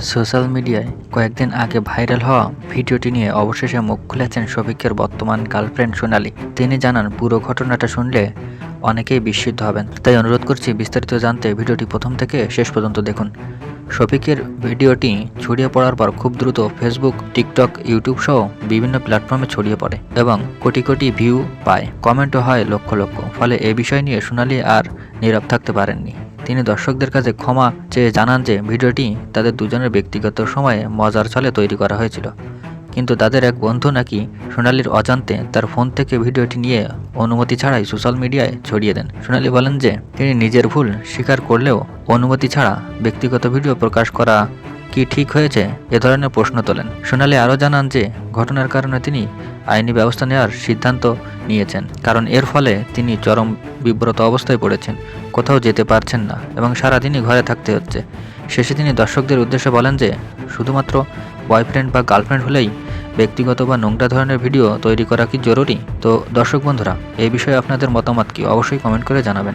Social মিডিয়ায় কয়েকদিন আগে ভাইরাল হওয়া ভিডিওটি নিয়ে অবশেষে মুখ খুলেছেন শফিকের বর্তমান গার্লফ্রেন্ড সোনালি। তিনি জানান, পুরো ঘটনাটা শুনলে অনেকেই বিস্মিত হবেন। তাই অনুরোধ করছি বিস্তারিত জানতে ভিডিওটি প্রথম থেকে শেষ পর্যন্ত দেখুন। শফিকের ভিডিওটি ছড়িয়ে পড়ার পর খুব দ্রুত ফেসবুক, টিকটক, ইউটিউব সহ বিভিন্ন প্ল্যাটফর্মে ছড়িয়ে পড়ে এবং কোটি কোটি ভিউ পায়। কমেন্টও হয় লক্ষ লক্ষ। ফলে এ বিষয় নিয়ে সোনালি আর নীরব থাকতে পারেননি। তিনি দর্শকদের কাছে ক্ষমা চেয়ে জানান যে ভিডিওটি তাদের দুজনের ব্যক্তিগত সময়ে মজার ছলে তৈরি করা হয়েছিল। কিন্তু তাদের এক বন্ধু নাকি সোনালির অজান্তে তার ফোন থেকে ভিডিওটি নিয়ে অনুমতি ছাড়াই সোশ্যাল মিডিয়ায় ছড়িয়ে দেন। সোনালি বলেন যে, তিনি নিজের ভুল স্বীকার করলেও অনুমতি ছাড়া ব্যক্তিগত ভিডিও প্রকাশ করা কি ঠিক হয়েছে? এ ধরনের প্রশ্ন তোলেন। সোনালি আরও জানান যে, ঘটনার কারণে তিনি আইনি ব্যবস্থা নেওয়ার সিদ্ধান্ত নিয়েছেন, কারণ এর ফলে তিনি চরম বিব্রত অবস্থায় পড়েছেন, কোথাও যেতে পারছেন না, এবং সারাদিনই ঘরে থাকতে হচ্ছে। শেষে তিনি দর্শকদের উদ্দেশ্যে বলেন যে, শুধুমাত্র বয়ফ্রেন্ড বা গার্লফ্রেন্ড হলেই ব্যক্তিগত বা নোংরা ধরনের ভিডিও তৈরি করা কি জরুরি? তো দর্শক বন্ধুরা এই বিষয়ে আপনাদের মতামত কি? অবশ্যই কমেন্ট করে জানাবেন।